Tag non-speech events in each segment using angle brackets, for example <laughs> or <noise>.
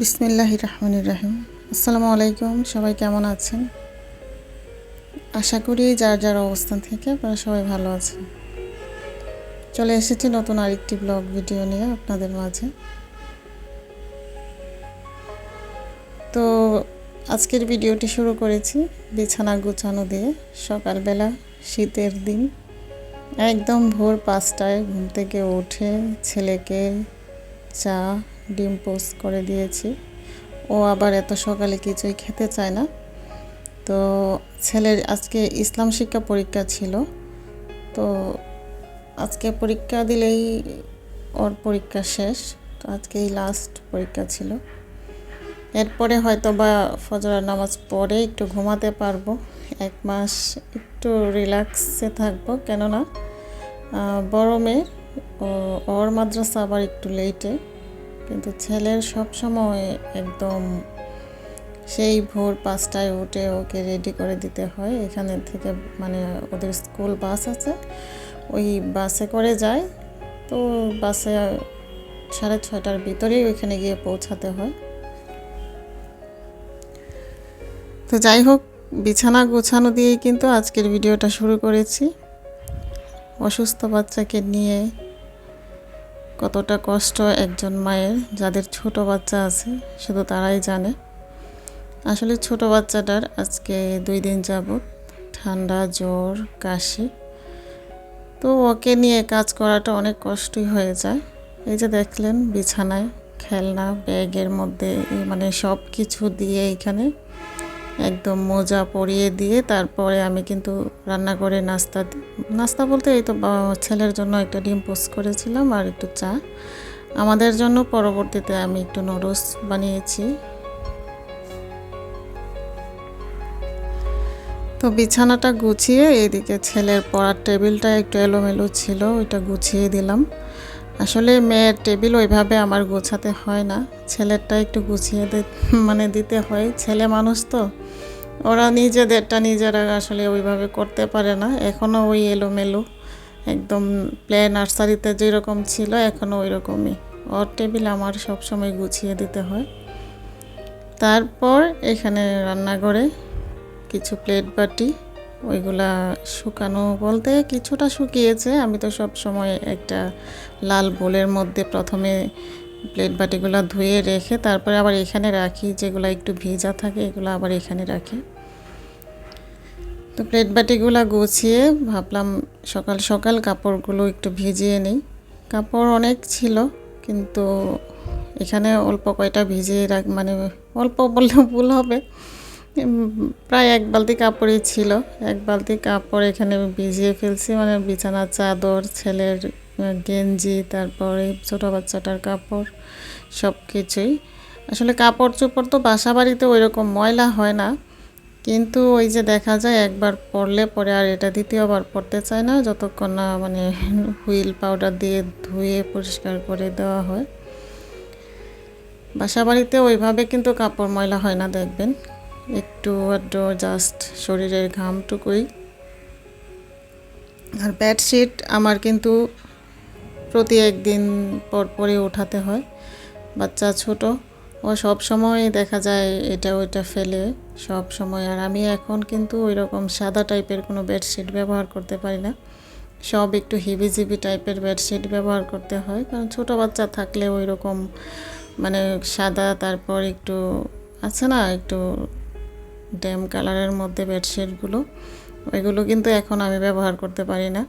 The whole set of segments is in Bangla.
বিসমিল্লাহ রহমান রাহিম। আসসালামু আলাইকুম, সবাই কেমন আছেন? আশা করি যার যার অবস্থান থেকে আপনারা সবাই ভালো আছেন। চলে এসেছি নতুন আরেকটি ব্লগ ভিডিও নিয়ে আপনাদের মাঝে। তো আজকের ভিডিওটি শুরু করেছি বিছানা গুছানো দিয়ে সকালবেলা শীতের দিন। একদম ভোর পাঁচটায় ঘুম থেকে উঠে ছেলেকে চা ডিম পোস্ট করে দিয়েছি। ও আবার এত সকালে কিছুই খেতে চায় না। তো ছেলের আজকে ইসলাম শিক্ষা পরীক্ষা ছিল। তো আজকে পরীক্ষা দিলেই ওর পরীক্ষা শেষ। তো আজকেই লাস্ট পরীক্ষা ছিল। এরপরে হয়তো বা ফজরের নামাজ পরে একটু ঘুমাতে পারব। এক মাস একটু রিল্যাক্সে থাকব। কেননা বড় মেয়ে ওর মাদ্রাসা আবার একটু লেটে কিন্তু ছেলের সব সময় একদম সেই ভোর পাঁচটায় উঠে ওকে রেডি করে দিতে হয়। এখানে থেকে মানে ওদের স্কুল বাস আছে। ওই বাসে করে যায়। তো বাসে সাড়ে ছয়টার ভিতরেই ওইখানে গিয়ে পৌঁছাতে হয়। তো যাই হোক, বিছানা গোছানো দিয়েই কিন্তু আজকের ভিডিওটা শুরু করেছি। অসুস্থ বাচ্চাকে নিয়ে কতটা কষ্ট একজন মায়ের, যাদের ছোট বাচ্চা আছে, শুধু তারাই জানে। আসলে ছোট বাচ্চাটার আজকে দুই দিন যাবৎ ঠান্ডা, জ্বর, কাশি। তো ওকে নিয়ে কাজ করাটা অনেক কষ্টই হয়ে যায়। এই যে দেখলেন, বিছানায়, খেলনা, ব্যাগের মধ্যে মানে সব কিছু দিয়ে এখানে একদম মোজা পরিয়ে দিয়ে তারপরে আমি কিন্তু রান্না করে নাস্তা নাস্তা বলতে এই তো ছেলের জন্য একটা ডিম পোস্ট করেছিলাম আর একটু চা। আমাদের জন্য পরবর্তীতে আমি একটু নুডলস বানিয়েছি। তো বিছানাটা গুছিয়ে এদিকে ছেলের পড়ার টেবিলটা একটু এলোমেলো ছিল, ওইটা গুছিয়ে দিলাম। আসলে মেয়ের টেবিল ওইভাবে আমার গোছাতে হয় না, ছেলেরটা একটু গুছিয়ে মানে দিতে হয়। ছেলে মানুষ তো। ওরা নিজেদেরটা নিজেরা আসলে ওইভাবে করতে পারে না। এখনও ওই এলোমেলো, একদম প্লে নার্সারিতে যেরকম ছিল এখনও ওই রকমই ওর টেবিল আমার সবসময় গুছিয়ে দিতে হয়। তারপর এখানে রান্নাঘরে কিছু প্লেট বাটি, ওইগুলা শুকানো বলতে কিছুটা শুকিয়েছে। আমি তো সব সময় একটা লাল বোলের মধ্যে প্রথমে প্লেট বাটিগুলো ধুয়ে রেখে তারপরে আবার এখানে রাখি, যেগুলো একটু ভিজা থাকে এগুলো আবার এখানে রাখি। তো প্লেট বাটিগুলো গুছিয়ে ভাবলাম সকাল সকাল কাপড়গুলো একটু ভিজিয়ে নিই। কাপড় অনেক ছিল, কিন্তু এখানে অল্প কয়টা ভিজিয়ে রাখ মানে অল্প বললে ভুল হবে। প্রায় এক বালতি কাপড়ই ছিল। এক বালতি কাপড় এখানে ভিজিয়ে ফেলছি মানে বিছানার চাদর, ছেলের গেঞ্জি, তারপরে ছোটো বাচ্চাটার কাপড় সব কিছুই আসলে কাপড় চোপড় তো বাসা বাড়িতে ওই রকম ময়লা হয় না। কিন্তু ওই যে দেখা যায় একবার পরলে পরে আর এটা দ্বিতীয়বার পরতে চায় না, যতক্ষণ না মানে হুইল পাউডার দিয়ে ধুয়ে পরিষ্কার করে দেওয়া হয়। বাসা বাড়িতে ওইভাবে কিন্তু কাপড় ময়লা হয় না, দেখবেন। একটু আধটু জাস্ট শরীরের ঘামটুকুই। আর বেডশিট আমার কিন্তু প্রতি একদিন পর পরে ওঠাতে হয়, বাচ্চা ছোট। ও সব সময় দেখা যায় এটা ওইটা ফেলে। সব সময়। আর আমি এখন কিন্তু ওই রকম সাদা টাইপের কোনো বেডশিট ব্যবহার করতে পারি না। সব একটু হিবিজিবি টাইপের বেডশিট ব্যবহার করতে হয়। কারণ ছোটো বাচ্চা থাকলে ওই রকম মানে সাদা, তারপর একটু আছে না, একটু ড্যাম কালারের মধ্যে বেডশিটগুলো ওইগুলো কিন্তু এখন আমি ব্যবহার করতে পারি না।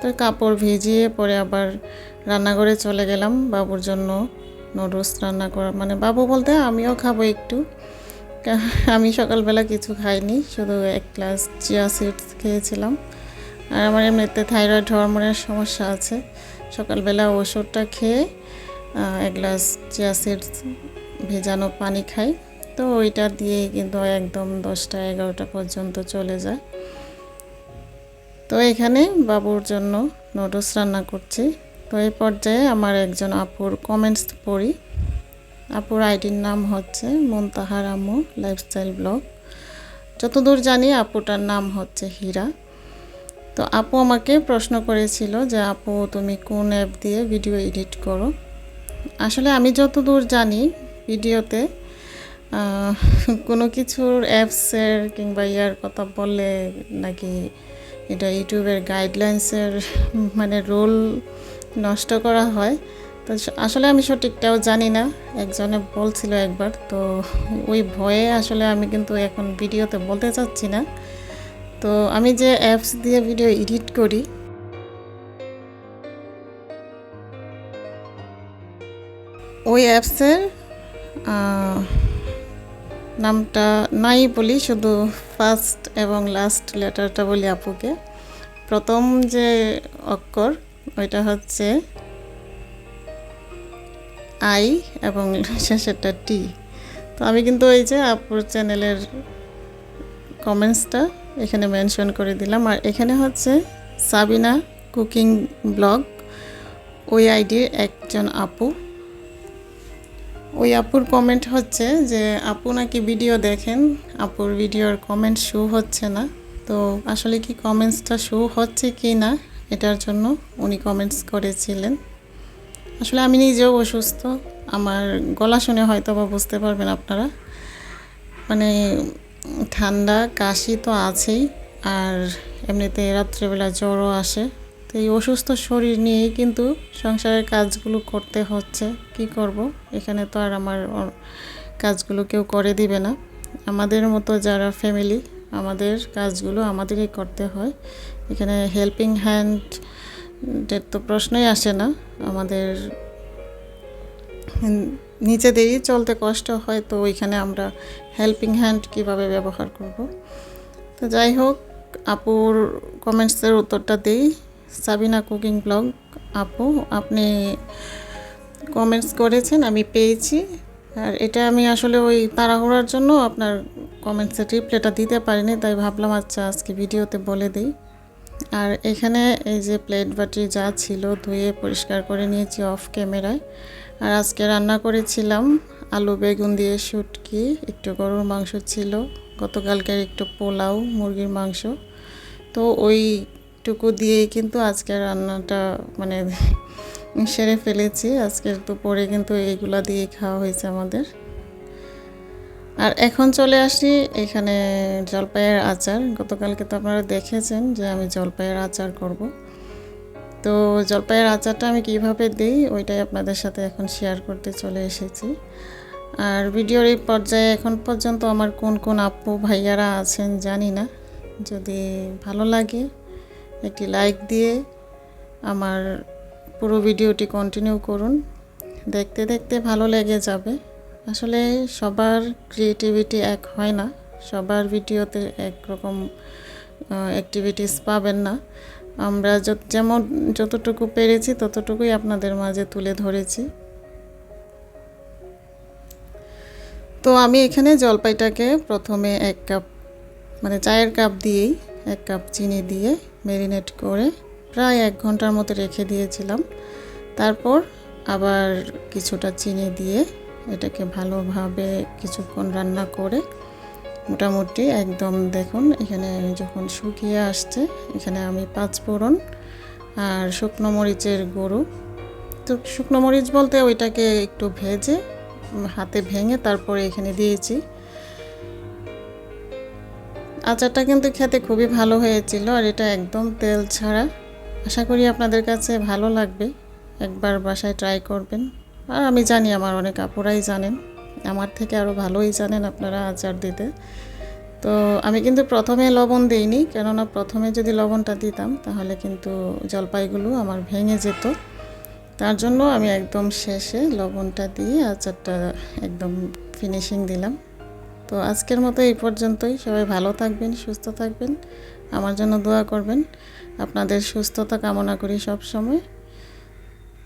তো কাপড় ভিজিয়ে পরে আবার রান্নাঘরে চলে গেলাম বাবুর জন্য। নুডলস রান্না করা মানে বাবু বলতে আমিও খাব একটু। আমি সকালবেলা কিছু খাইনি, শুধু এক গ্লাস চিয়া সিডস খেয়েছিলাম। আর আমার এমনিতে থাইরয়েড হরমোনের সমস্যা আছে। সকালবেলা ওষুধটা খেয়ে এক গ্লাস চিয়া সিডস ভেজানো পানি খাই। তো ওইটা দিয়ে কিন্তু একদম দশটা এগারোটা পর্যন্ত চলে যায়। তো এখানে বাবুর জন্য নুডলস রান্না করছি। তো এই পর্যায়ে আমার একজন আপুর কমেন্টস পড়ি। আপুর আইডির নাম হচ্ছে মুনতাহার আম্মু লাইফস্টাইল ব্লগ যতদূর জানি আপুটার নাম হচ্ছে হীরা। তো আপু আমাকে প্রশ্ন করেছিল যে, আপু, তুমি কোন অ্যাপ দিয়ে ভিডিও এডিট করো? আসলে আমি যতদূর জানি ভিডিওতে <laughs> কোনো কিছুর অ্যাপসের কিংবা ইয়ার কথা বললে নাকি এটা ইউটিউবের গাইডলাইন্সের মানে রোল নষ্ট করা হয়। তো আসলে আমি সঠিকটাও জানি না। একজনে বলছিল একবার, তো ওই ভয়ে আসলে আমি কিন্তু এখন ভিডিওতে বলতে চাচ্ছি না। তো আমি যে অ্যাপস দিয়ে ভিডিও এডিট করি, ওই অ্যাপসের নামটা নাই বলি, শুধু ফার্স্ট এবং লাস্ট লেটারটা বলি আপুকে। প্রথম যে অক্ষর ওইটা হচ্ছে আই এবং শেষেরটা টি। তো আমি কিন্তু এই যে আপুর চ্যানেলের কমেন্টসটা এখানে মেনশন করে দিলাম। আর এখানে হচ্ছে সাবিনা কুকিং ব্লগ। ওই আইডির একজন আপু। ওই আপুর কমেন্ট হচ্ছে যে, আপু নাকি ভিডিও দেখেন? আপুর ভিডিওর কমেন্ট শো হচ্ছে না। তো আসলে কি কমেন্টসটা শো হচ্ছে কি না এটার জন্য উনি কমেন্টস করেছিলেন। আসলে আমি নিজেও অসুস্থ, আমার গলা শুনে হয়তো বা বুঝতে পারবেন আপনারা। মানে ঠান্ডা, কাশি তো আছেই, আর এমনিতে রাত্রেবেলা জ্বরও আসে। তো এই অসুস্থ শরীর নিয়েই কিন্তু সংসারের কাজগুলো করতে হচ্ছে। কি করব? এখানে তো আর আমার কাজগুলো কেউ করে দিবে না। আমাদের মতো যারা ফ্যামিলি আমাদের কাজগুলো আমাদেরই করতে হয়। এখানে হেল্পিং হ্যান্ডের তো প্রশ্নই আসে না। আমাদের নিজেদেরই চলতে কষ্ট হয়, তো ওইখানে আমরা হেল্পিং হ্যান্ড কীভাবে ব্যবহার করব? তো যাই হোক, আপুর কমেন্টসের উত্তরটা দিই। সাবিনা কুকিং ব্লগ, আপু, আপনি কমেন্টস করেছেন, আমি পেয়েছি। আর এটা আমি আসলে ওই তাড়াহুড়ার জন্য আপনার কমেন্টসের রিপ্লাইটা দিতে পারিনি, তাই ভাবলাম আচ্ছা আজকে ভিডিওতে বলে দিই। আর এখানে এই যে প্লেট বাটি যা ছিল ধুয়ে পরিষ্কার করে নিয়েছি অফ ক্যামেরায় আর আজকে রান্না করেছিলাম আলু বেগুন দিয়ে শুটকি, একটু গরুর মাংস ছিল, গতকালকের একটু পোলাও, মুরগির মাংস। তো ওইটুকু দিয়েই কিন্তু আজকের রান্নাটা মানে সেরে ফেলেছি। আজকের দুপুরে কিন্তু এইগুলা দিয়ে খাওয়া হয়েছে আমাদের। আর এখন চলে আসি এখানে জলপাইয়ের আচার। গতকালকে তো আপনারা দেখেছেন যে আমি জলপাইয়ের আচার করব। তো জলপাইয়ের আচারটা আমি কীভাবে দিই ওইটাই আপনাদের সাথে এখন শেয়ার করতে চলে এসেছি। আর ভিডিওর এই পর্যায়ে এখন পর্যন্ত আমার কোন কোন আপু ভাইয়ারা আছেন জানি না। যদি ভালো লাগে একটি লাইক দিয়ে আমার পুরো ভিডিওটি কন্টিনিউ করুন। দেখতে দেখতে ভালো লেগে যাবে। আসলে সবার ক্রিয়েটিভিটি এক হয় না। সবার ভিডিওতে একরকম অ্যাক্টিভিটিস পাবেন না। আমরা যেমন যতটুকু পেরেছি ততটুকুই আপনাদের মাঝে তুলে ধরেছি। তো আমি এখানে জলপাইটাকে প্রথমে এক কাপ মানে চায়ের কাপ দিয়েই এক কাপ চিনি দিয়ে ম্যারিনেট করে প্রায় এক ঘণ্টার মতো রেখে দিয়েছিলাম। তারপর আবার কিছুটা চিনি দিয়ে এটাকে ভালোভাবে কিছুক্ষণ রান্না করে মোটামুটি একদম দেখুন, এখানে যখন শুকিয়ে আসছে, এখানে আমি পাঁচ ফোড়ন আর শুকনো মরিচের গরু তো শুকনো মরিচ বলতে ওইটাকে একটু ভেজে হাতে ভেঙে তারপরে এখানে দিয়েছি। আচারটা কিন্তু খেতে খুবই ভালো হয়েছিল আর এটা একদম তেল ছাড়া। আশা করি আপনাদের কাছে ভালো লাগবে। একবার বাসায় ট্রাই করবেন। আমি জানি আমার অনেক আপুরাই জানেন। আমার থেকে আরও ভালোই জানেন আপনারা আচার দিতে। তো আমি কিন্তু প্রথমে লবণ দিইনি, কেননা প্রথমে যদি লবণটা দিতাম, তাহলে কিন্তু জলপাইগুলো আমার ভেঙে যেত। তার জন্য আমি একদম শেষে লবণটা দিয়ে আচারটা একদম ফিনিশিং দিলাম। তো আজকের মতো এই পর্যন্তই। সবাই ভালো থাকবেন, সুস্থ থাকবেন। আমার জন্য দোয়া করবেন। আপনাদের সুস্থতা কামনা করি সব সময়